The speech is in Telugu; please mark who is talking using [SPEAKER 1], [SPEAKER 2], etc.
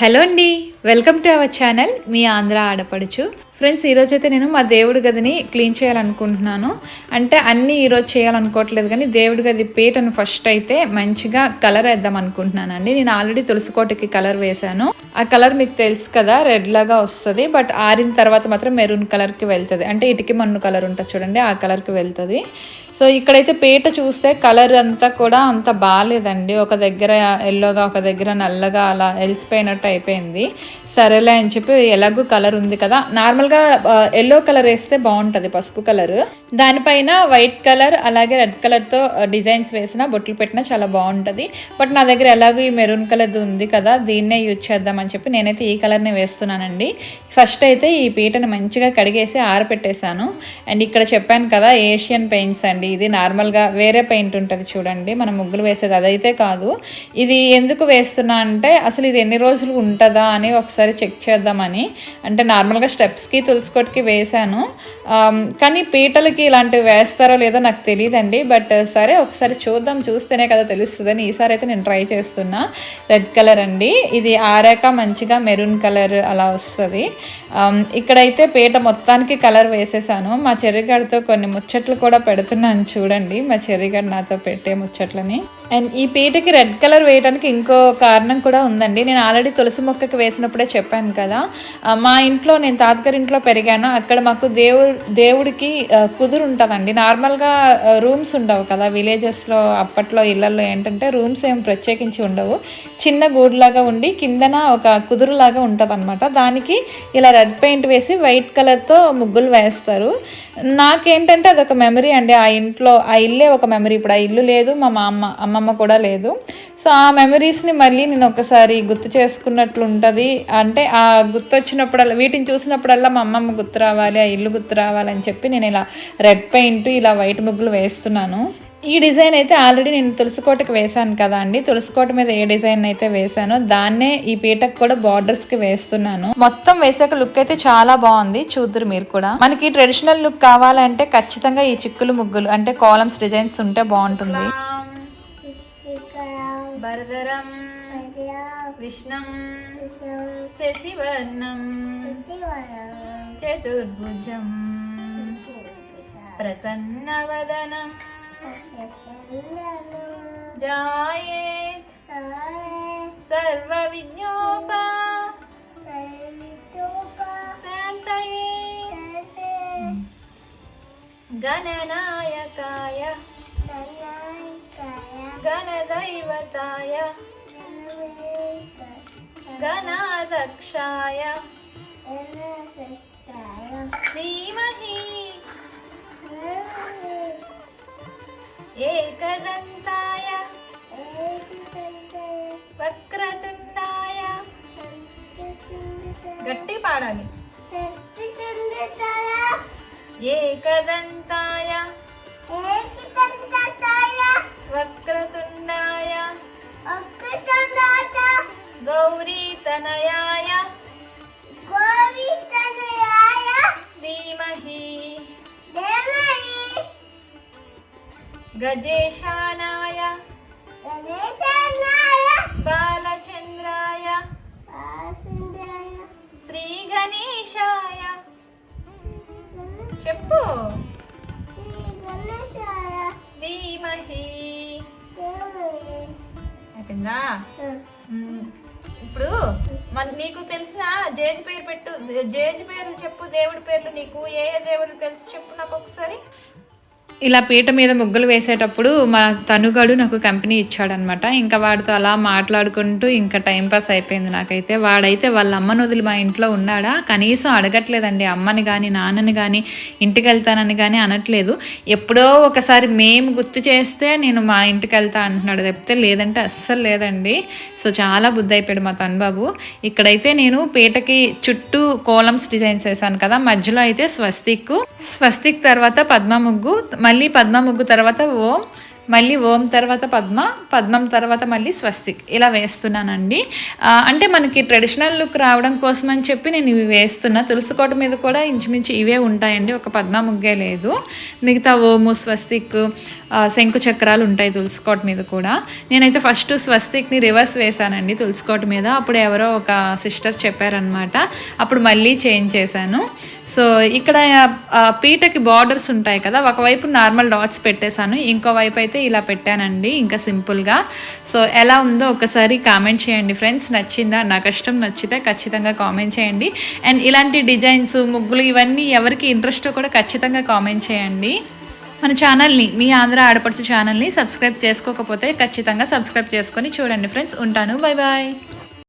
[SPEAKER 1] హలో అండి వెల్కమ్ టు అవర్ ఛానల్. మీ ఆంధ్ర ఆడపడుచు. ఫ్రెండ్స్ ఈరోజు అయితే నేను మా దేవుడి గదిని క్లీన్ చేయాలనుకుంటున్నాను. అంటే అన్నీ ఈరోజు చేయాలనుకోవట్లేదు కానీ దేవుడి గది పీటను ఫస్ట్ అయితే మంచిగా కలర్ వేద్దాం అనుకుంటున్నానండి నేను ఆల్రెడీ తులసికోటకి కలర్ వేశాను. ఆ కలర్ మీకు తెలుసు కదా రెడ్ లాగా వస్తుంది. బట్ ఆరిన తర్వాత మాత్రం మెరూన్ కలర్కి వెళ్తుంది. అంటే ఇటుకి మన్ను కలర్ ఉంటుంది చూడండి ఆ కలర్కి వెళ్తుంది. సో ఇక్కడైతే పీట చూస్తే కలర్ అంతా కూడా అంత బాగాలేదండి ఒక దగ్గర ఎల్లోగా ఒక దగ్గర నల్లగా అలా ఎలిసిపోయినట్టు అయిపోయింది. సరేలే అని చెప్పి ఎలాగో కలర్ ఉంది కదా. నార్మల్గా ఎల్లో కలర్ వేస్తే బాగుంటుంది పసుపు కలర్. దానిపైన వైట్ కలర్ అలాగే రెడ్ కలర్తో డిజైన్స్ వేసిన బొట్లు పెట్టినా చాలా బాగుంటుంది. బట్ నా దగ్గర ఎలాగో ఈ మెరూన్ కలర్ ఉంది కదా దీన్నే యూజ్ చేద్దామని చెప్పి నేనైతే ఈ కలర్ని వేస్తున్నానండి. ఫస్ట్ అయితే ఈ పీటను మంచిగా కడిగేసి ఆరపెట్టేశాను అండ్ ఇక్కడ చెప్పాను కదా ఏషియన్ పెయింట్స్ అండి. ఇది నార్మల్గా వేరే పెయింట్ ఉంటుంది చూడండి మనం ముగ్గులు వేసేది అదైతే కాదు. ఇది ఎందుకు వేస్తున్నా అంటే అసలు ఇది ఎన్ని రోజులు ఉంటుందా అని ఒకసారి చెక్ చేద్దామని. అంటే నార్మల్గా స్టెప్స్కి తులసికొట్టుకి వేశాను. కానీ పీటలకి ఇలాంటివి వేస్తారో లేదో నాకు తెలియదండి బట్ సరే ఒకసారి చూద్దాం. చూస్తేనే కదా తెలుస్తుందని ఈసారి అయితే నేను ట్రై చేస్తున్నా. రెడ్ కలర్ అండి. ఇది ఆరాక మంచిగా మెరూన్ కలర్ అలా వస్తుంది. ఇక్కడైతే పీట మొత్తానికి కలర్ వేసేసాను. మా చెర్రిగడితో కొన్ని ముచ్చట్లు కూడా పెడుతున్నాను చూడండి. మా చెర్రిగడ్ నాతో పెట్టే ముచ్చట్లని. అండ్ ఈ పీటకి రెడ్ కలర్ వేయడానికి ఇంకో కారణం కూడా ఉందండి. నేను ఆల్రెడీ తులసి మొక్కకి వేసినప్పుడే చెప్పాను కదా. మా ఇంట్లో నేను తాతగారి ఇంట్లో పెరిగాను. అక్కడ మాకు దేవుడు దేవుడికి కుదురు ఉంటుందండి. నార్మల్గా రూమ్స్ ఉండవు కదా విలేజెస్లో అప్పట్లో ఇళ్ళలో ఏంటంటే రూమ్స్ ఏం ప్రత్యేకించి ఉండవు. చిన్న గూడులాగా ఉండి కిందన ఒక కుదురులాగా ఉంటుంది దానికి ఇలా రెడ్ పెయింట్ వేసి వైట్ కలర్తో ముగ్గులు వేస్తారు. నాకేంటంటే అదొక మెమరీ అండి. ఆ ఇంట్లో ఆ ఇల్లే ఒక మెమరీ ఇప్పుడు ఆ ఇల్లు లేదు మా మా అమ్మ అమ్మమ్మ కూడా లేదు. సో ఆ మెమరీస్ని మళ్ళీ నేను ఒకసారి గుర్తు చేసుకున్నట్లు ఉంటుంది అంటే ఆ గుర్తొచ్చినప్పుడల్లా వీటిని చూసినప్పుడల్లా మా అమ్మమ్మ గుర్తు రావాలి ఆ ఇల్లు గుర్తు రావాలని చెప్పి నేను ఇలా రెడ్ పెయింట్ ఇలా వైట్ ముగ్గులు వేస్తున్నాను. ఈ డిజైన్ అయితే ఆల్రెడీ నేను తులసికోటకి వేశాను కదా అండి. తులసికోట మీద ఏ డిజైన్ అయితే వేశానో దాన్నే ఈ పీటకు కూడా బార్డర్స్కి వేస్తున్నాను. మొత్తం వేసాక లుక్ అయితే చాలా బాగుంది. చూద్దరు మీరు కూడా. మనకి ట్రెడిషనల్ లుక్ కావాలంటే ఖచ్చితంగా ఈ చిక్కులు ముగ్గులు అంటే కాలమ్స్ డిజైన్స్ ఉంటే బాగుంటుంది. భరదరం విష్ణం శశివర్ణం చతుర్భుజం ప్రసన్నవదనం जाये सर्व विज्ञोपा शान्तये गणनायकाय गणदैवताय गणाध्यक्षाय श्रीमद् గట్టి పాడాలి. ఏకదంతాయ. వక్రతుండాయ. గౌరీతనయాయ. ధీమహి. గజేశానాయ. బాలచంద్రాయ గణేశాయ. చెప్పు. ధీమహి. అయిపోయిందా? ఇప్పుడు మన నీకు తెలిసిన జేజి పేరు పెట్టు జేజి పేర్లు చెప్పు దేవుడి పేర్లు నీకు ఏ ఏ దేవుడు తెలుసు చెప్పు నాకు ఒకసారి. ఇలా పీట మీద ముగ్గులు వేసేటప్పుడు మా తనుగాడు నాకు కంపెనీ ఇచ్చాడనమాట ఇంకా వాడితో అలా మాట్లాడుకుంటూ ఇంకా టైం పాస్ అయిపోయింది నాకైతే. వాడైతే వాళ్ళ అమ్మను వదిలి మా ఇంట్లో ఉన్నాడా? కనీసం అడగట్లేదండి. అమ్మని కానీ నాన్నని కానీ ఇంటికి వెళ్తానని కానీ అనట్లేదు. ఎప్పుడో ఒకసారి మేము గుర్తు చేస్తే నేను మా ఇంటికి వెళ్తా అంటున్నాడు. చెప్తే లేదంటే అస్సలు లేదండి. సో చాలా బుద్ధి అయిపోయాడు మా తనుబాబు. ఇక్కడైతే నేను పీటకి చుట్టూ కోలమ్స్ డిజైన్స్ వేసాను కదా. మధ్యలో అయితే స్వస్తిక్. స్వస్తిక్ తర్వాత పద్మ ముగ్గు మళ్ళీ పద్మ ముగ్గు తర్వాత ఓం మళ్ళీ ఓం తర్వాత పద్మ పద్మం తర్వాత మళ్ళీ స్వస్తిక్ ఇలా వేస్తున్నానండి. అంటే మనకి ట్రెడిషనల్ లుక్ రావడం కోసం అని చెప్పి నేను ఇవి వేస్తున్నా. తులసికోట మీద కూడా ఇంచుమించు ఇవే ఉంటాయండి. ఒక పద్మ ముగ్గే లేదు. మిగతా ఓము స్వస్తిక్ శంకు చక్రాలు ఉంటాయి తులసికోట మీద కూడా. నేనైతే ఫస్ట్ స్వస్తిక్ని రివర్స్ వేశానండి తులసికోట మీద. అప్పుడు ఎవరో ఒక సిస్టర్ చెప్పారనమాట అప్పుడు మళ్ళీ చేంజ్ చేశాను. సో ఇక్కడ పీటకి బార్డర్స్ ఉంటాయి కదా ఒకవైపు నార్మల్ డాట్స్ పెట్టేశాను ఇంకో వైపు అయితే ఇలా పెట్టానండి ఇంకా సింపుల్గా. సో ఎలా ఉందో ఒకసారి కామెంట్ చేయండి ఫ్రెండ్స్ నచ్చిందా నా కష్టం నచ్చితే ఖచ్చితంగా కామెంట్ చేయండి. అండ్ ఇలాంటి డిజైన్స్ ముగ్గులు ఇవన్నీ ఎవరికి ఇంట్రెస్ట్ కూడా ఖచ్చితంగా కామెంట్ చేయండి. మన ఛానల్ని మీ ఆంధ్ర ఆడపడుచు ఛానల్ని సబ్స్క్రైబ్ చేసుకోకపోతే ఖచ్చితంగా సబ్స్క్రైబ్ చేసుకొని చూడండి ఫ్రెండ్స్ ఉంటాను. Bye bye